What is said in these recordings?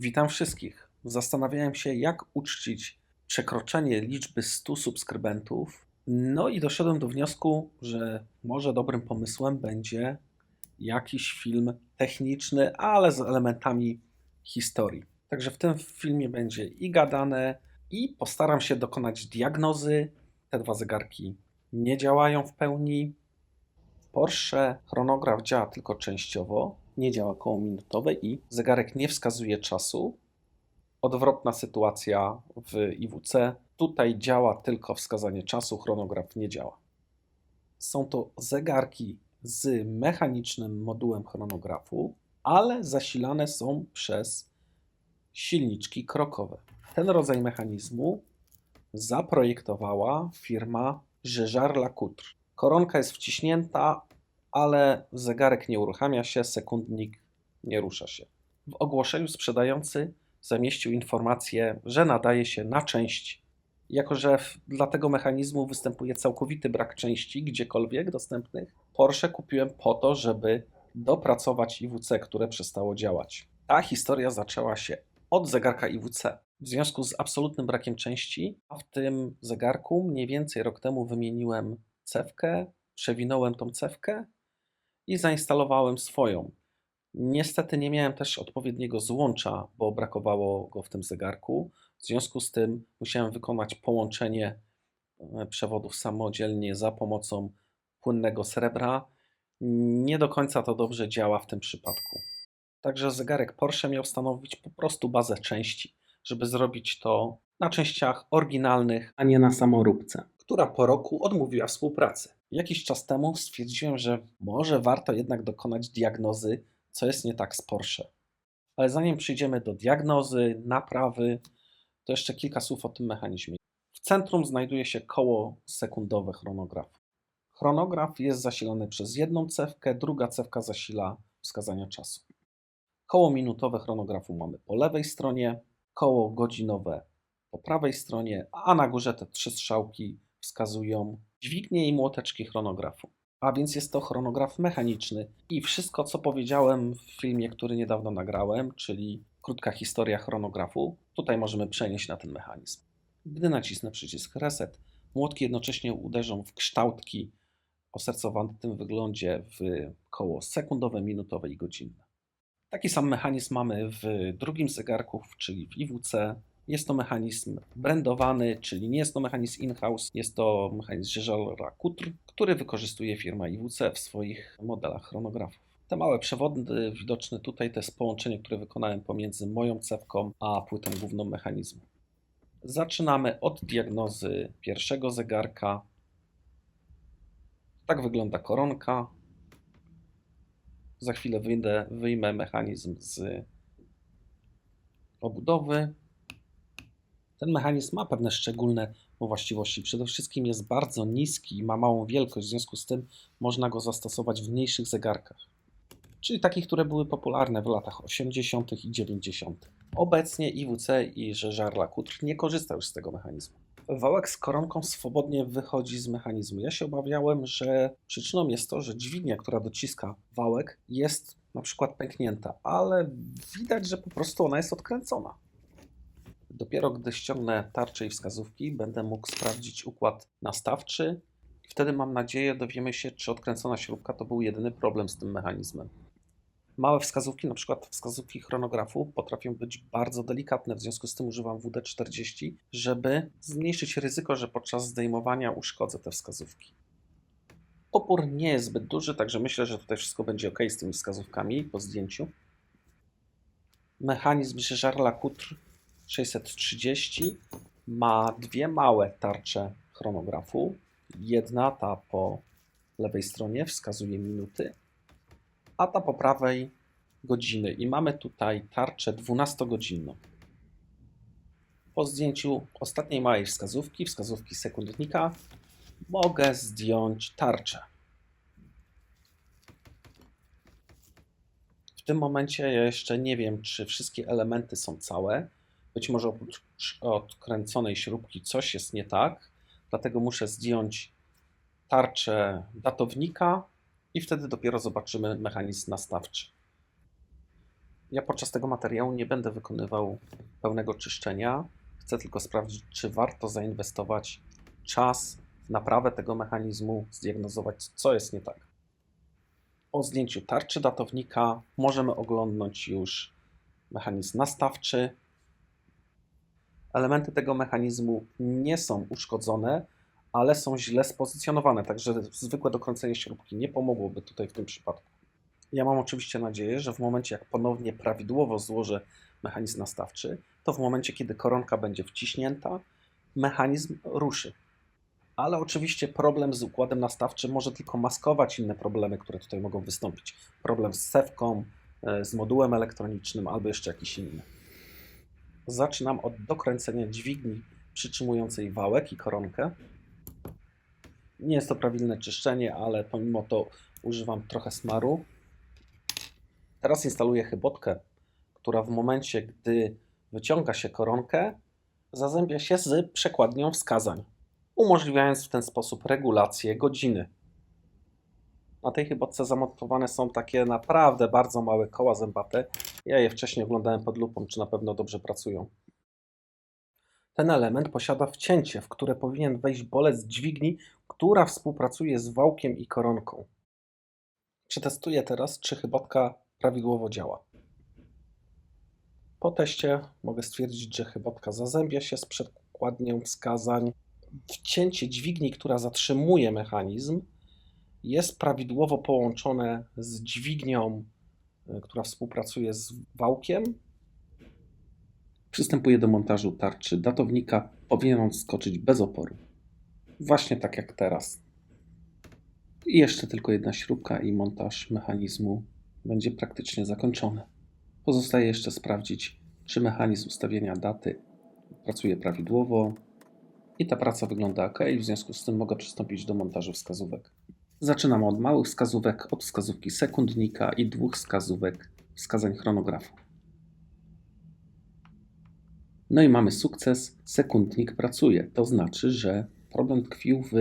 Witam wszystkich. Zastanawiałem się, jak uczcić przekroczenie liczby 100 subskrybentów. No i doszedłem do wniosku, że może dobrym pomysłem będzie jakiś film techniczny, ale z elementami historii. Także w tym filmie będzie i gadane, i postaram się dokonać diagnozy. Te dwa zegarki nie działają w pełni. Porsche chronograf działa tylko częściowo, nie działa koło minutowe i zegarek nie wskazuje czasu. Odwrotna sytuacja w IWC. Tutaj działa tylko wskazanie czasu, chronograf nie działa. Są to zegarki z mechanicznym modułem chronografu, ale zasilane są przez silniczki krokowe. Ten rodzaj mechanizmu zaprojektowała firma Gégard Lacoutre. Koronka jest wciśnięta, ale zegarek nie uruchamia się, sekundnik nie rusza się. W ogłoszeniu sprzedający zamieścił informację, że nadaje się na części. Jako, że dla tego mechanizmu występuje całkowity brak części gdziekolwiek dostępnych, Porsche kupiłem po to, żeby dopracować IWC, które przestało działać. Ta historia zaczęła się od zegarka IWC. W związku z absolutnym brakiem części, a w tym zegarku mniej więcej rok temu wymieniłem cewkę, przewinąłem tą cewkę i zainstalowałem swoją. Niestety nie miałem też odpowiedniego złącza, bo brakowało go w tym zegarku. W związku z tym musiałem wykonać połączenie e, przewodów samodzielnie za pomocą płynnego srebra. Nie do końca to dobrze działa w tym przypadku. Także zegarek Porsche miał stanowić po prostu bazę części, żeby zrobić to na częściach oryginalnych, a nie na samoróbce, która po roku odmówiła współpracy. Jakiś czas temu stwierdziłem, że może warto jednak dokonać diagnozy, co jest nie tak z Porsche. Ale zanim przejdziemy do diagnozy, naprawy, to jeszcze kilka słów o tym mechanizmie. W centrum znajduje się koło sekundowe chronografu. Chronograf jest zasilany przez jedną cewkę, druga cewka zasila wskazania czasu. Koło minutowe chronografu mamy po lewej stronie, koło godzinowe po prawej stronie, a na górze te trzy strzałki wskazują dźwignię i młoteczki chronografu. A więc jest to chronograf mechaniczny i wszystko, co powiedziałem w filmie, który niedawno nagrałem, czyli krótka historia chronografu, tutaj możemy przenieść na ten mechanizm. Gdy nacisnę przycisk reset, młotki jednocześnie uderzą w kształtki o sercowatym wyglądzie w koło sekundowe, minutowe i godzinne. Taki sam mechanizm mamy w drugim zegarku, czyli w IWC. Jest to mechanizm brandowany, czyli nie jest to mechanizm in-house, jest to mechanizm Gégard Lacoutre, który wykorzystuje firma IWC w swoich modelach chronografów. Te małe przewody widoczne tutaj to jest połączenie, które wykonałem pomiędzy moją cewką a płytą główną mechanizmu. Zaczynamy od diagnozy pierwszego zegarka. Tak wygląda koronka. Za chwilę wyjdę, wyjmę mechanizm z obudowy. Ten mechanizm ma pewne szczególne właściwości. Przede wszystkim jest bardzo niski i ma małą wielkość, w związku z tym można go zastosować w mniejszych zegarkach, czyli takich, które były popularne w latach 80. i 90. Obecnie IWC i Gégard Lacoutre nie korzysta już z tego mechanizmu. Wałek z koronką swobodnie wychodzi z mechanizmu. Ja się obawiałem, że przyczyną jest to, że dźwignia, która dociska wałek, jest na przykład pęknięta, ale widać, że po prostu ona jest odkręcona. Dopiero gdy ściągnę tarcze i wskazówki, będę mógł sprawdzić układ nastawczy. I wtedy mam nadzieję, dowiemy się, czy odkręcona śrubka to był jedyny problem z tym mechanizmem. Małe wskazówki, na przykład wskazówki chronografu, potrafią być bardzo delikatne, w związku z tym używam WD-40, żeby zmniejszyć ryzyko, że podczas zdejmowania uszkodzę te wskazówki. Opór nie jest zbyt duży, także myślę, że tutaj wszystko będzie ok z tymi wskazówkami po zdjęciu. Mechanizm Gégard Lacoutre 630 ma dwie małe tarcze chronografu. Jedna, ta po lewej stronie, wskazuje minuty, a ta po prawej godziny. I mamy tutaj tarczę 12-godzinną. Po zdjęciu ostatniej małej wskazówki, wskazówki sekundnika, mogę zdjąć tarczę. W tym momencie ja jeszcze nie wiem, czy wszystkie elementy są całe. Być może oprócz odkręconej śrubki coś jest nie tak, dlatego muszę zdjąć tarczę datownika i wtedy dopiero zobaczymy mechanizm nastawczy. Ja podczas tego materiału nie będę wykonywał pełnego czyszczenia. Chcę tylko sprawdzić, czy warto zainwestować czas w naprawę tego mechanizmu, zdiagnozować, co jest nie tak. Po zdjęciu tarczy datownika możemy oglądnąć już mechanizm nastawczy. Elementy tego mechanizmu nie są uszkodzone, ale są źle spozycjonowane, także zwykłe dokręcenie śrubki nie pomogłoby tutaj w tym przypadku. Ja mam oczywiście nadzieję, że w momencie jak ponownie prawidłowo złożę mechanizm nastawczy, to w momencie kiedy koronka będzie wciśnięta, mechanizm ruszy. Ale oczywiście problem z układem nastawczym może tylko maskować inne problemy, które tutaj mogą wystąpić. Problem z sewką, e, z modułem elektronicznym albo jeszcze jakiś inny. Zaczynam od dokręcenia dźwigni przytrzymującej wałek i koronkę. Nie jest to prawidłne czyszczenie, ale pomimo to używam trochę smaru. Teraz instaluję chybotkę, która w momencie, gdy wyciąga się koronkę, zazębia się z przekładnią wskazań, umożliwiając w ten sposób regulację godziny. Na tej chybotce zamontowane są takie naprawdę bardzo małe koła zębate. Ja je wcześniej oglądałem pod lupą, czy na pewno dobrze pracują. Ten element posiada wcięcie, w które powinien wejść bolec dźwigni, która współpracuje z wałkiem i koronką. Przetestuję teraz, czy chybotka prawidłowo działa. Po teście mogę stwierdzić, że chybotka zazębia się z przekładnią wskazań. Wcięcie dźwigni, która zatrzymuje mechanizm, jest prawidłowo połączone z dźwignią, która współpracuje z wałkiem. Przystępuję do montażu tarczy datownika. Powinien on skoczyć bez oporu. Właśnie tak jak teraz. I jeszcze tylko jedna śrubka i montaż mechanizmu będzie praktycznie zakończony. Pozostaje jeszcze sprawdzić, czy mechanizm ustawienia daty pracuje prawidłowo. I ta praca wygląda ok, w związku z tym mogę przystąpić do montażu wskazówek. Zaczynam od małych wskazówek, od wskazówki sekundnika i dwóch wskazówek wskazań chronografu. No i mamy sukces, sekundnik pracuje. To znaczy, że problem tkwił w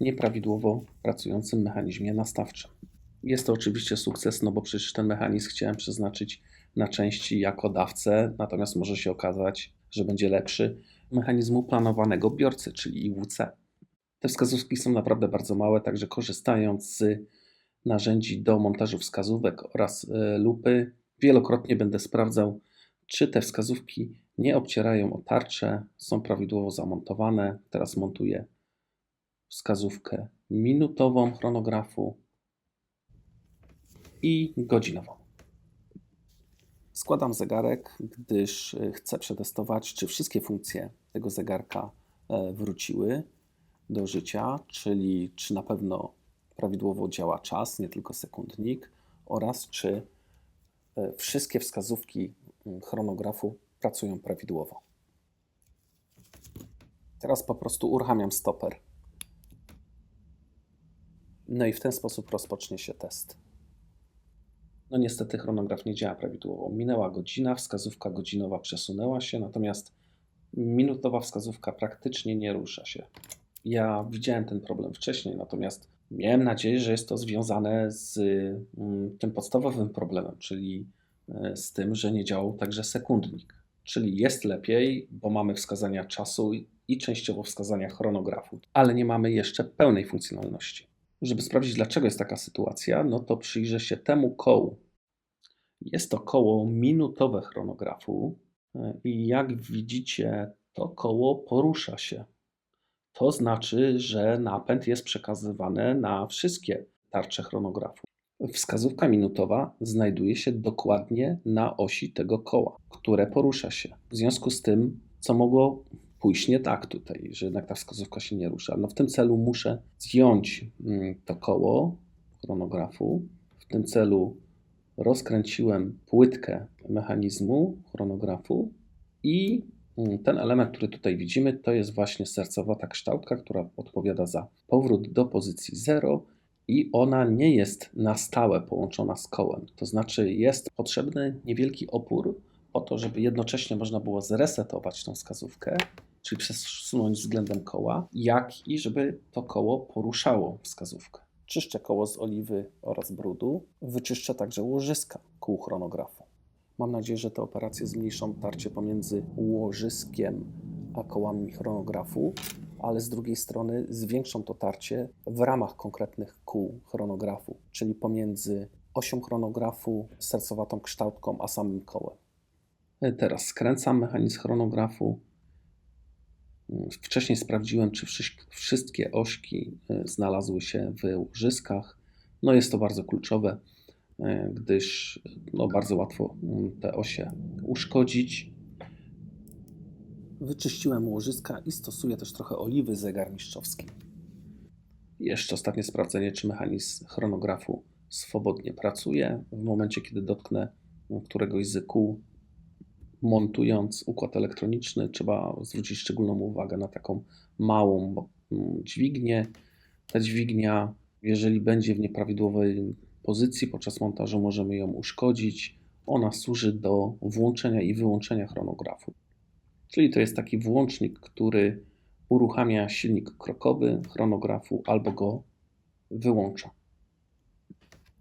nieprawidłowo pracującym mechanizmie nastawczym. Jest to oczywiście sukces, no bo przecież ten mechanizm chciałem przeznaczyć na części jako dawcę, natomiast może się okazać, że będzie lepszy mechanizmu planowanego biorcy, czyli IWC. Te wskazówki są naprawdę bardzo małe, także korzystając z narzędzi do montażu wskazówek oraz e, lupy, wielokrotnie będę sprawdzał, czy te wskazówki nie obcierają o tarczę, są prawidłowo zamontowane. Teraz montuję wskazówkę minutową chronografu i godzinową. Składam zegarek, gdyż e, chcę przetestować, czy wszystkie funkcje tego zegarka e, wróciły do życia, czyli czy na pewno prawidłowo działa czas, nie tylko sekundnik, oraz czy e, wszystkie wskazówki mm, chronografu pracują prawidłowo. Teraz po prostu uruchamiam stoper. No i w ten sposób rozpocznie się test. No niestety chronograf nie działa prawidłowo. Minęła godzina, wskazówka godzinowa przesunęła się, natomiast minutowa wskazówka praktycznie nie rusza się. Ja widziałem ten problem wcześniej, natomiast miałem nadzieję, że jest to związane z mm, tym podstawowym problemem, czyli e, z tym, że nie działał także sekundnik. Czyli jest lepiej, bo mamy wskazania czasu i częściowo wskazania chronografu, ale nie mamy jeszcze pełnej funkcjonalności. Żeby sprawdzić, dlaczego jest taka sytuacja, no to przyjrzę się temu kołu. Jest to koło minutowe chronografu e, i jak widzicie, to koło porusza się. To znaczy, że napęd jest przekazywany na wszystkie tarcze chronografu. Wskazówka minutowa znajduje się dokładnie na osi tego koła, które porusza się. W związku z tym, co mogło pójść nie tak tutaj, że jednak ta wskazówka się nie rusza. No w tym celu muszę zdjąć mm, to koło chronografu. W tym celu rozkręciłem płytkę mechanizmu chronografu i ten element, który tutaj widzimy, to jest właśnie sercowata kształtka, która odpowiada za powrót do pozycji 0 i ona nie jest na stałe połączona z kołem. To znaczy jest potrzebny niewielki opór po to, żeby jednocześnie można było zresetować tą wskazówkę, czyli przesunąć względem koła, jak i żeby to koło poruszało wskazówkę. Czyszczę koło z oliwy oraz brudu. Wyczyszczę także łożyska kół chronografu. Mam nadzieję, że te operacje zmniejszą tarcie pomiędzy łożyskiem a kołami chronografu, ale z drugiej strony zwiększą to tarcie w ramach konkretnych kół chronografu, czyli pomiędzy osią chronografu, sercowatą kształtką, a samym kołem. Teraz skręcam mechanizm chronografu. Wcześniej sprawdziłem, czy wszy- wszystkie ośki y, znalazły się w łożyskach. No jest to bardzo kluczowe, gdyż no, bardzo łatwo te osie uszkodzić. Wyczyściłem łożyska i stosuję też trochę oliwy zegarmistrzowskiej. Jeszcze ostatnie sprawdzenie, czy mechanizm chronografu swobodnie pracuje. W momencie, kiedy dotknę któregoś z kół, montując układ elektroniczny, trzeba zwrócić szczególną uwagę na taką małą mm, dźwignię. Ta dźwignia, jeżeli będzie w nieprawidłowej pozycji podczas montażu, możemy ją uszkodzić. Ona służy do włączenia i wyłączenia chronografu. Czyli to jest taki włącznik, który uruchamia silnik krokowy chronografu albo go wyłącza.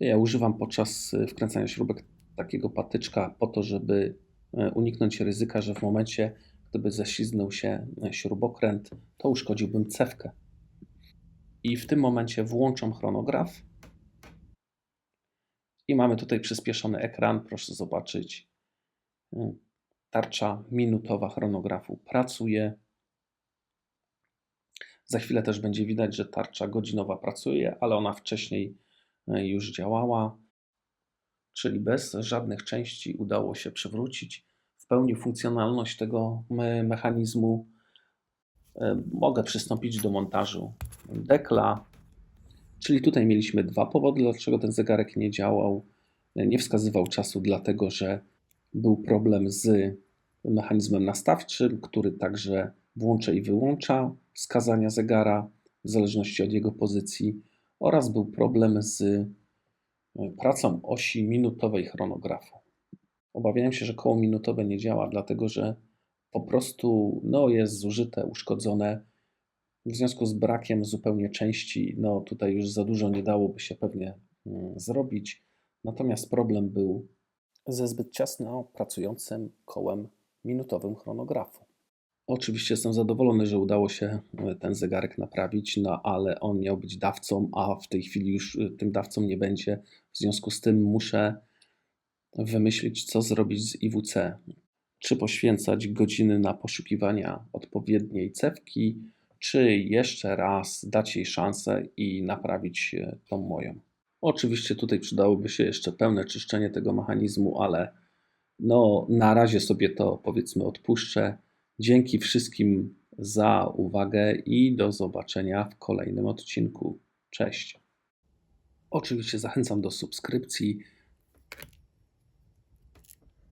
Ja używam podczas wkręcania śrubek takiego patyczka po to, żeby e, uniknąć ryzyka, że w momencie, gdyby ześliznął się śrubokręt, to uszkodziłbym cewkę. I w tym momencie włączam chronograf. I mamy tutaj przyspieszony ekran. Proszę zobaczyć. Tarcza minutowa chronografu pracuje. Za chwilę też będzie widać, że tarcza godzinowa pracuje, ale ona wcześniej e, już działała, czyli bez żadnych części udało się przywrócić w pełni funkcjonalność tego mechanizmu. E, mogę przystąpić do montażu dekla, czyli tutaj mieliśmy dwa powody, dlaczego ten zegarek nie działał. Nie wskazywał czasu, dlatego że był problem z mechanizmem nastawczym, który także włącza i wyłącza wskazania zegara w zależności od jego pozycji, oraz był problem z e, pracą osi minutowej chronografu. Obawiałem się, że koło minutowe nie działa, dlatego że po prostu no, jest zużyte, uszkodzone. W związku z brakiem zupełnie części, no tutaj już za dużo nie dałoby się pewnie mm, zrobić. Natomiast problem był ze zbyt ciasno pracującym kołem minutowym chronografu. Oczywiście jestem zadowolony, że udało się e, ten zegarek naprawić, no ale on miał być dawcą, a w tej chwili już e, tym dawcą nie będzie. W związku z tym muszę wymyślić, co zrobić z IWC. Czy poświęcać godziny na poszukiwania odpowiedniej cewki, czy jeszcze raz dać jej szansę i naprawić e, tą moją. Oczywiście tutaj przydałoby się jeszcze pełne czyszczenie tego mechanizmu, ale no, na razie sobie to powiedzmy odpuszczę. Dzięki wszystkim za uwagę i do zobaczenia w kolejnym odcinku. Cześć. Oczywiście zachęcam do subskrypcji